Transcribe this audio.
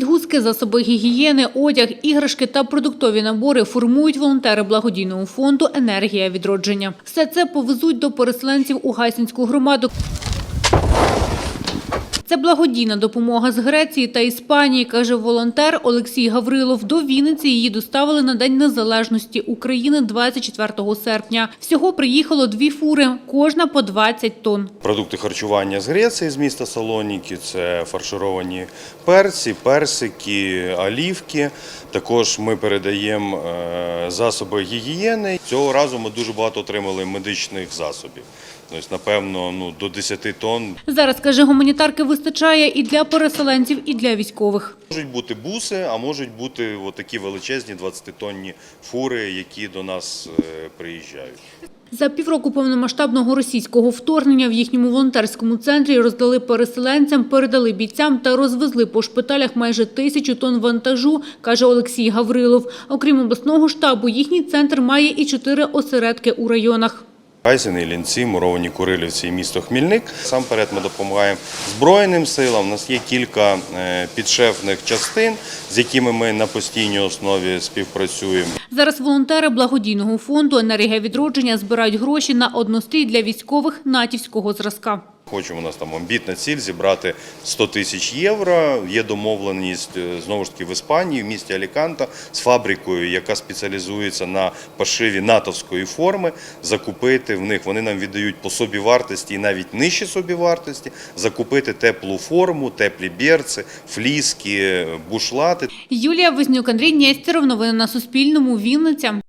Підгузки, засоби гігієни, одяг, іграшки та продуктові набори формують волонтери благодійного фонду «Енергія відродження». Все це повезуть до переселенців у Гайсинську громаду. Це благодійна допомога з Греції та Іспанії, каже волонтер Олексій Гаврилов. До Вінниці її доставили на День Незалежності України 24 серпня. Всього приїхало дві фури, кожна по 20 тонн. Продукти харчування з Греції, з міста Салоніки, це фаршировані перці, персики, олівки. Також ми передаємо е, засоби гігієни. Цього разу ми дуже багато отримали медичних засобів. Тобто, напевно, ну, до 10 тонн. Зараз, каже, гуманітарки вистачає і для переселенців, і для військових. Можуть бути буси, а можуть бути такі величезні 20-тонні фури, які до нас е, приїжджають. За півроку повномасштабного російського вторгнення в їхньому волонтерському центрі роздали переселенцям, передали бійцям та розвезли по шпиталях майже тисячу тонн вантажу, каже Олексій Гаврилов. Окрім обласного штабу, їхній центр має і чотири осередки у районах. Кайзен, лінці, Муровані Курилівці і місто Хмільник. Самперед ми допомагаємо Збройним силам. У нас є кілька е, підшефних частин, з якими ми на постійній основі співпрацюємо. Зараз волонтери благодійного фонду «Енергія відродження» збирають гроші на однострій для військових натівського зразка. Хочемо у нас там амбітна ціль зібрати 100 тисяч євро. Є домовленість е, знову ж таки в Іспанії, в місті Аліканта з фабрикою, яка спеціалізується на пошиві натовської форми. Закупити в них вони нам віддають по собівартості і навіть нижче собівартості. Закупити теплу форму, теплі берці, фліски, бушлати. Юлія Вознюк, Андрій Нєстєров. Новини на Суспільному. Вінниця.